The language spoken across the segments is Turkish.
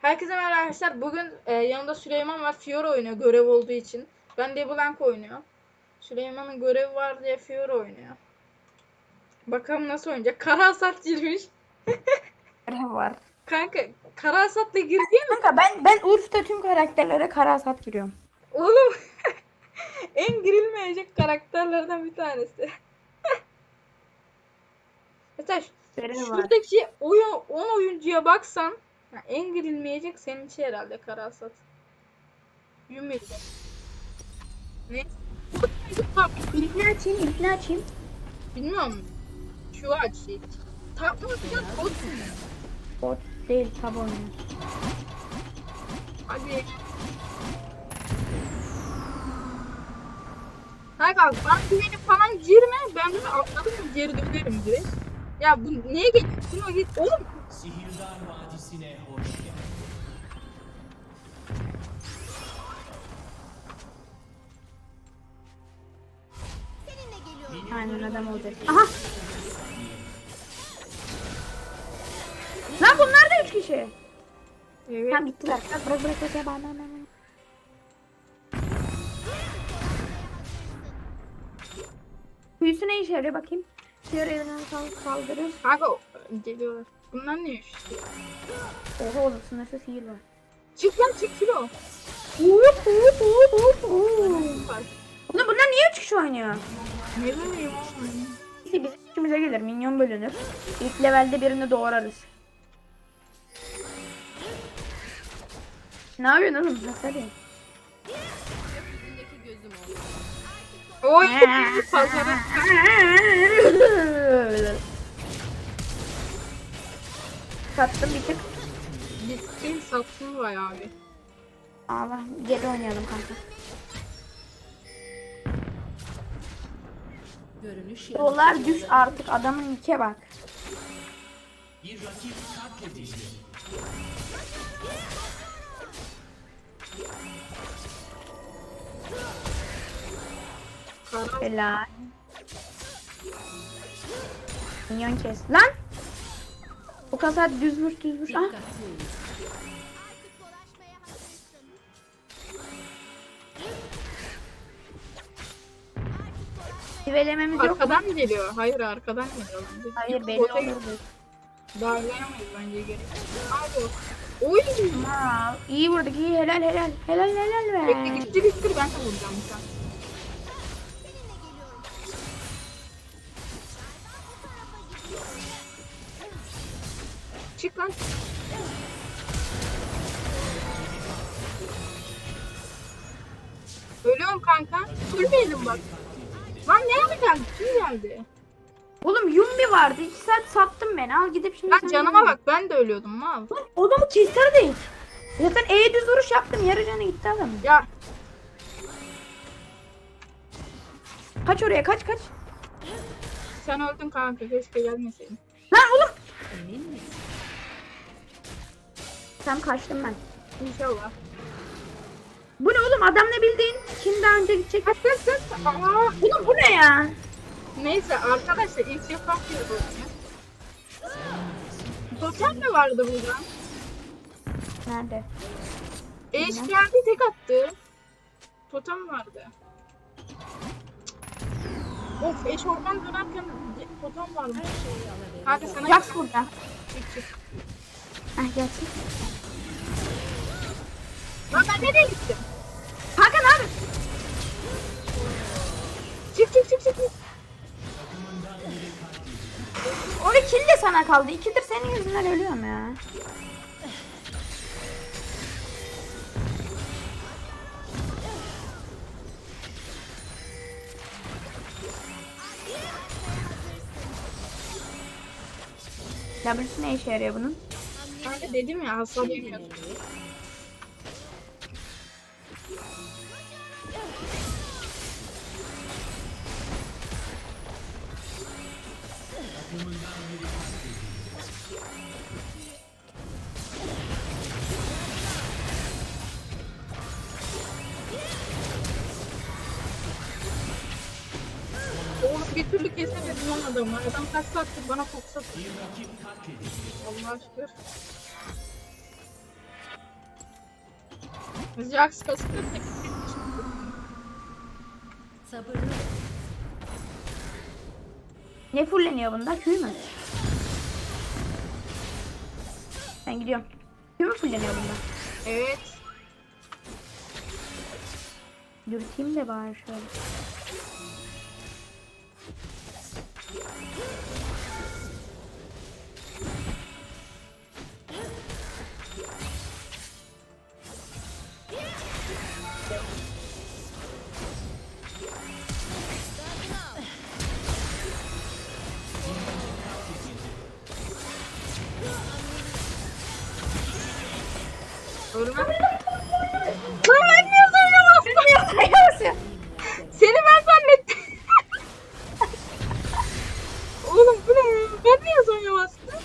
Herkese merhaba arkadaşlar. Bugün e, yanımda Süleyman var. Fiora oynuyor görev olduğu için. Ben de Blank oynuyor. Süleyman'ın görevi var diye Fiora oynuyor. Bakalım nasıl oynayacak. Kara hasat girmiş. görev var. Kanka kara hasatla girdi mi? Kanka ben ben Urf'ta tüm karakterlere kara hasat giriyorum. Oğlum en girilmeyecek karakterlerden bir tanesi. Mesela Görev var. şuradaki oyun 10 oyuncuya baksan ya en girilmeyecek senin için herhalde kara hasat. Yumi. Ne? İlkini açayım, ilkini açayım. Bilmiyorum. Şu aç şey. Tatlı atacak olsun. Bot değil, tab oynuyor. Hadi. Kanka ben güvenip falan girme. Ben bunu atladım mı geri dönerim direkt. Ya bu niye geçiyorsun o git. Oğlum Sihirdar Vadisi'ne hoş geldin. Aynen adam olacak. Aha! Lan bunlar da üç kişi. evet. Tamam gittiler. Bırak bırak bırak. bırak. Bana, bana, bana. Büyüsü ne işe yarıyor bakayım. Diğer evinden sal saldırır. Kanka o- geliyorlar. Bunlar ne işte? Oha oğlum sınırsız sihir var. Çık lan çık kilo. Hop hop hop hop hop. Oğlum bunlar niye kişi oynuyor? Ne bileyim oğlum. Neyse bizim gelir. Minyon bölünür. İlk levelde birini doğrarız. Ne yapıyorsun oğlum? Hadi? Oy pazara. Sattım bir tık. Gitsin satsın bayağı bir. Allah geri oynayalım kanka. Görünüş Dolar düş artık adamın nike bak. Bir rakip katledildi. Helal. Minyon kes. Lan! O kasar düz vuruş düz. Ah. Divelememiz yok. arkadan mı geliyor? Hayır arkadan geliyor bence. Hayır belli Bota olur. Darlayamayız bence geri. Abi Oy. Aa, iyi vurduk iyi helal helal. Helal helal Bekle be. gitti gitti ben de vuracağım bir tane. Ölüyorum kanka. Ölmeyelim bak. Lan ne yapacaksın? Kim geldi? Oğlum Yumbi vardı. 2 saat sattın beni. Al gidip şimdi Lan sen canıma bak ben de ölüyordum mal. Lan adamı keserdik. Zaten E düz vuruş yaptım. Yarı canı gitti adam. Ya Kaç oraya kaç kaç. sen öldün kanka keşke gelmeseydin. Lan oğlum. Tam kaçtım ben. İnşallah. Oğlum adam ne bildiğin? Kim daha önce gidecek? Kaç kaç kaç. Aa, Oğlum bu ne ya? Neyse arkadaşlar ilk yapan bir bu. Totem mi vardı burada? Nerede? Eş geldi tek attı. Totem vardı. Of eş oradan dönerken totem varmış. Kanka sana Yak burada. çık çık. Ah gelsin. Lan ben nereye gittim? Sana kaldı. İkidir senin yüzünden ölüyorum ya. W'si ne işe yarıyor bunun? Kanka dedim ya hasar yemiyor. Bir türlü kesemedim lan adamı. Adam kaç saattir bana fokus atıyor. Bir rakip katledildi. Allah aşkına. Jax kasıtlı Sabırlı. Ne fulleniyor bunda? Q mü? Ben gidiyorum. Q mü fulleniyor bunda? Evet. Dürteyim de bari şöyle. Lan ben niye söylüyorum Seni ben zannettim. Oğlum bu ne? Ben niye?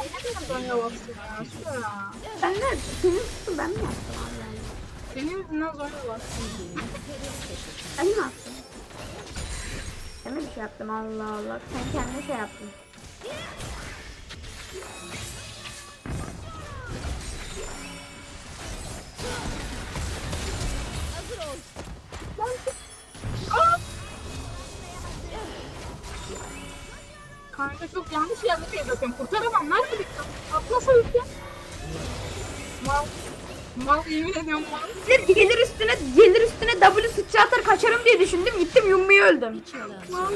Ben neden Zonya bastım ya? Şuraya. Ben de senin ben mi yaptım abi? Senin yüzünden Zonya bastım. Ben mi yaptım? Mi bir şey yaptım Allah Allah. Sen kendine şey yaptın. Kanka çok yanlış yerde şey yapıyorum. Kurtaramam. Nerede bir Mal yemin ediyorum mal. Gelir, gelir üstüne gelir üstüne W sıçratır kaçarım diye düşündüm. Gittim yummuyu öldüm. Mal.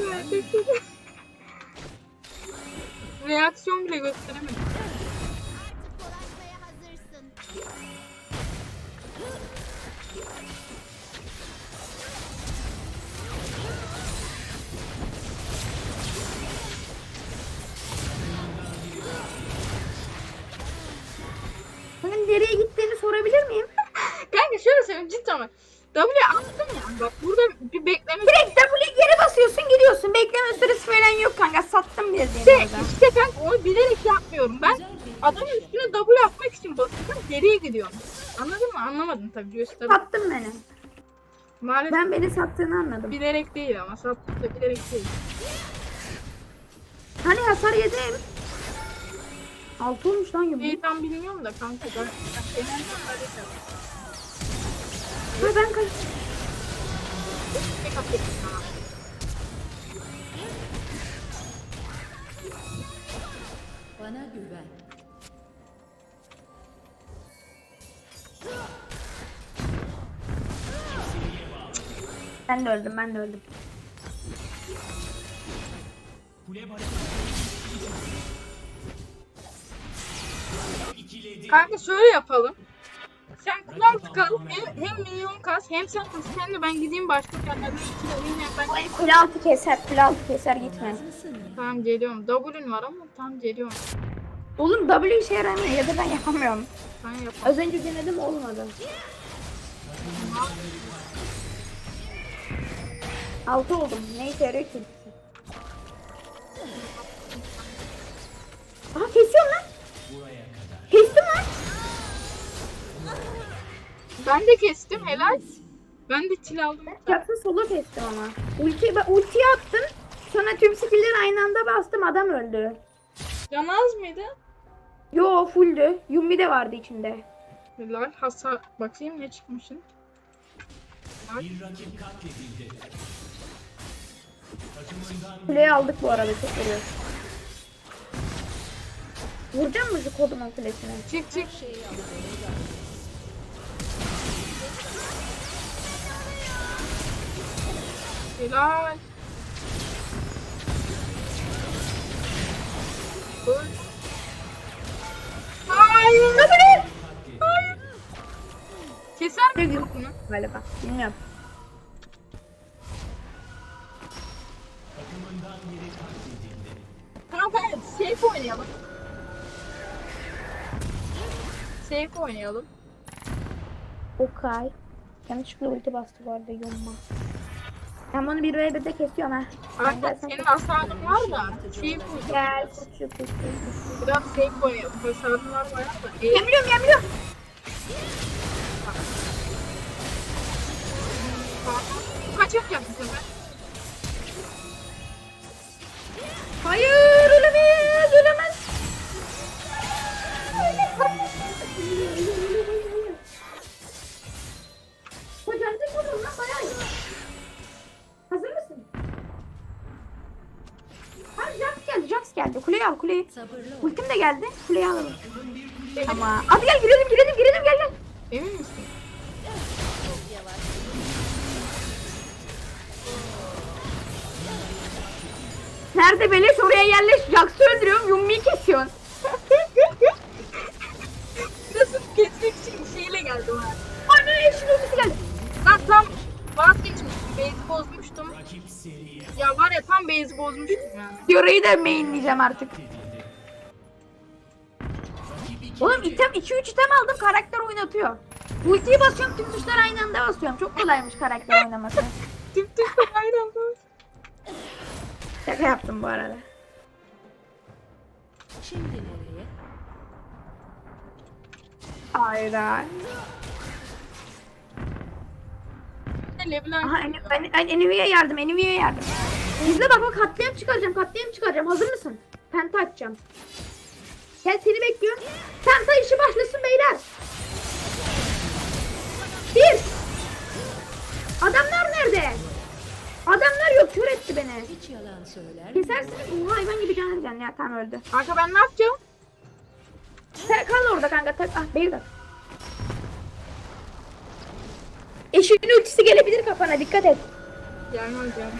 Reaksiyon bile gösteremedim. Senin nereye gittiğini sorabilir miyim? Kanka şöyle söyleyeyim cidden bak. W attım ya. Bak burada bir bekleme. Direkt W geri basıyorsun gidiyorsun. Bekleme süresi falan yok kanka. Sattım bildiğin İşte, orada. işte kanka onu bilerek yapmıyorum. Ben adamın üstüne W atmak için basıyorum. Geriye gidiyorum. Anladın mı? Anlamadın tabii göster. Sattın beni. Maalesef Ben beni sattığını anladım. bilerek değil ama sattım da bilerek değil. Hani hasar yedim. Altı olmuş lan yumru. Neyi tam bilmiyorum da kanka ben, ben. Ha ben kaç... Tek atayım sana. Bana güven. Ben de öldüm ben de öldüm. Kule barı Kanka şöyle yapalım. Sen kulağım tıkal, hem, hem minyon kas, hem sen kas, hem de ben gideyim başka yerlerde ikili oyun yap. Ben... Ay, altı keser kule altı keser gitme. Ya? Tamam geliyorum. W'ün var ama tam geliyorum. Oğlum W işe yaramıyor ya da ben yapamıyorum. Ben yapamam. Az önce denedim olmadı. Altı oldum. Ne işe yarıyor ki? Aha kesiyorum lan. Kestim lan. Ben de kestim helal. Ben de çil aldım. Jackson solo kestim ama. Ulti, ben ultiyi attım. Sonra tüm skill'leri aynı anda bastım adam öldü. Can az mıydı? Yo fulldü. Yumi de vardı içinde. Helal. Hasar. Bakayım ne çıkmışın. Bir rakip katledildi. Takımından Kuleyi aldık bu arada çok vuruyor. Vuracak mı şu kodumun kulesine? Çık çık. Helal. Öl. Hayır. Hayır. Keser mi bunu? Galiba. Bilmiyorum. Kanka safe oynayalım. Safe oynayalım. Okay. Yanlışlıkla ulti bastı bu arada yumma. Ben bunu bir ve bir de kesiyorum ha. Gelsem senin hasarın var da safe oynayalım. Gel koşuyor koşuyor. Biraz safe oynayalım. Hasarın var bayağı da. E, Yemliyorum yemliyorum. kaçak yap bu sefer. Hayır ölüyor ölüyor ölüyor ölüyor. Hocam tek. Hazır mısın? Ha Jax geldi Jax geldi. Kuleyi al kuleyi. Ultim de geldi. Kuleyi alalım. Ama hadi gel girelim girelim girelim gel gel. Emin misin? Nerede beleş oraya yerleş. Jax'ı öldürüyorum. Yummi'yi kesiyorsun. Geldim ha. Anne eşin ultisi geldi. Ben tam vazgeçmiştim. Base'i bozmuştum. Ya var ya tam base'i bozmuştum yani. Diora'yı da mainleyeceğim artık. Oğlum item 2-3 item aldım karakter oynatıyor. Ultiyi basıyorum tüm tuşları aynı anda basıyorum. Çok kolaymış karakter oynaması. Tüm tüm aynı anda. Şaka yaptım bu arada. Şimdi? Aynen. Leblanc. Aha en, en, en, Enivi'ye yardım, Enivi'ye yardım. İzle bak bak katliam çıkaracağım, katliam çıkaracağım. Hazır mısın? Penta açacağım. Gel seni bekliyorum. Penta işi başlasın beyler. Bir. Adamlar nerede? Adamlar yok, kör etti beni. Hiç yalan söyler. Kesersiniz. Oha hayvan gibi can alacaksın ya. Tamam öldü. Kanka ben ne yapacağım? Sen kal orada kanka. Tak, ah Beyler. Eşinin ultisi gelebilir kafana dikkat et. Gelmez yani.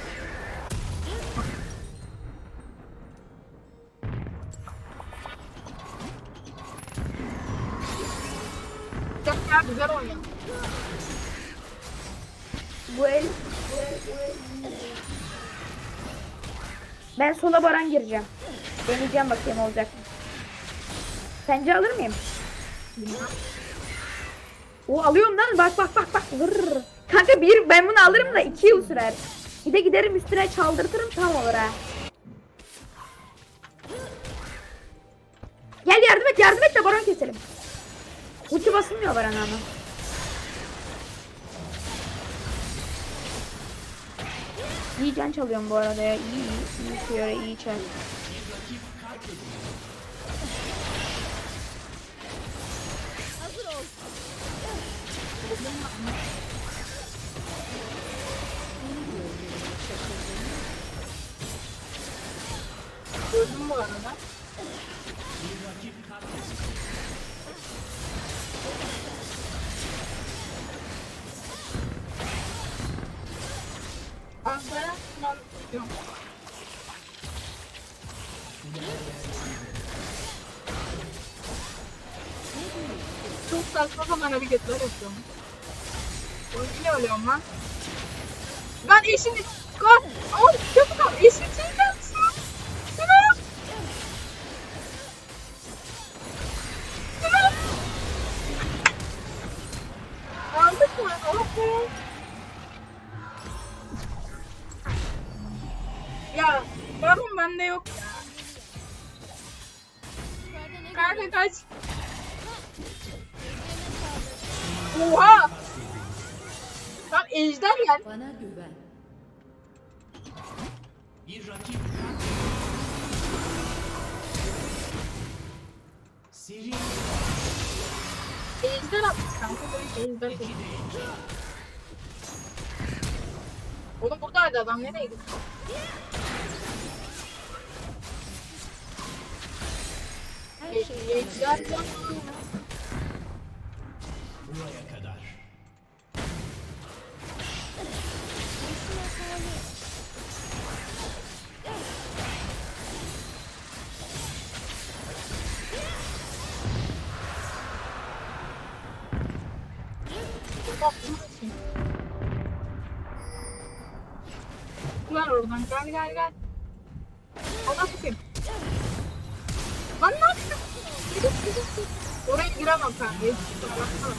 Güzel güzel oynuyor. Bu el... Ben sola baran gireceğim. Deneyeceğim bakayım olacak mı. Sence alır mıyım? O alıyorum lan bak bak bak bak. Vırr. Kanka bir ben bunu alırım da iki yıl sürer. Bir de giderim üstüne çaldırtırım tam olur ha. Gel yardım et yardım et de baron keselim. Ulti basılmıyor barana ama. İyi can çalıyorum bu arada ya. İyi iyi. iyi Fiora iyi çal. Gördün bu arada. Ölüyorum lan? Ben eşini... Oğlum çabuk ol! Eşini çekeceğim sana! Şuna! Şuna! Aldık mı? Ya baron bende yok. Kanka kaç. Oha! Lan ejder gel. Bana güven. Bir rakip. Seri Ejder atmış kanka. Böyle ejder atmış. Oğlum buradaydı adam nereye gitti? Her şey Ejder ya. buraya kadar. Gel gel gel. Ona bakayım. Lan ne yapıyorsun? Gidip gidip gidip. Oraya giremem kanka. Baksana.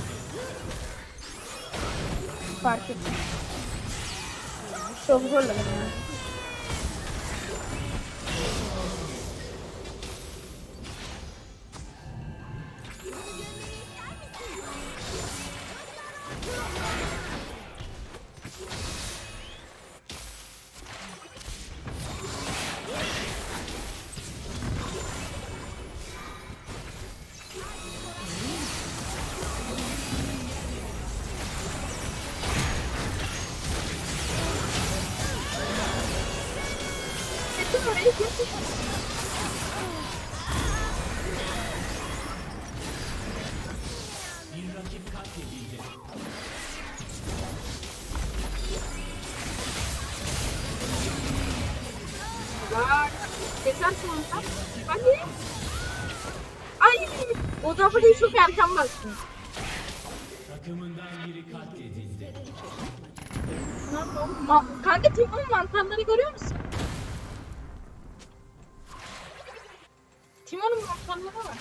Fark ettim. Çok zorladım ya. Kesin orayı kesin. Bak. Keser sonunda. Hadi. Ay. O da burayı çok erken bastın. Takımından biri katledildi. Kanka takımın mantanları görüyor musun? Timon'un mantarları var.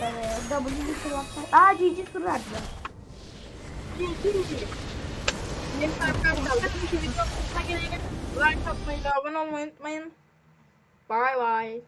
Evet, W'yi kullansak. Aa GG sur verdiler. Neyse arkadaşlar. Gelin. Like atmayı abone olmayı unutmayın. Bye bye.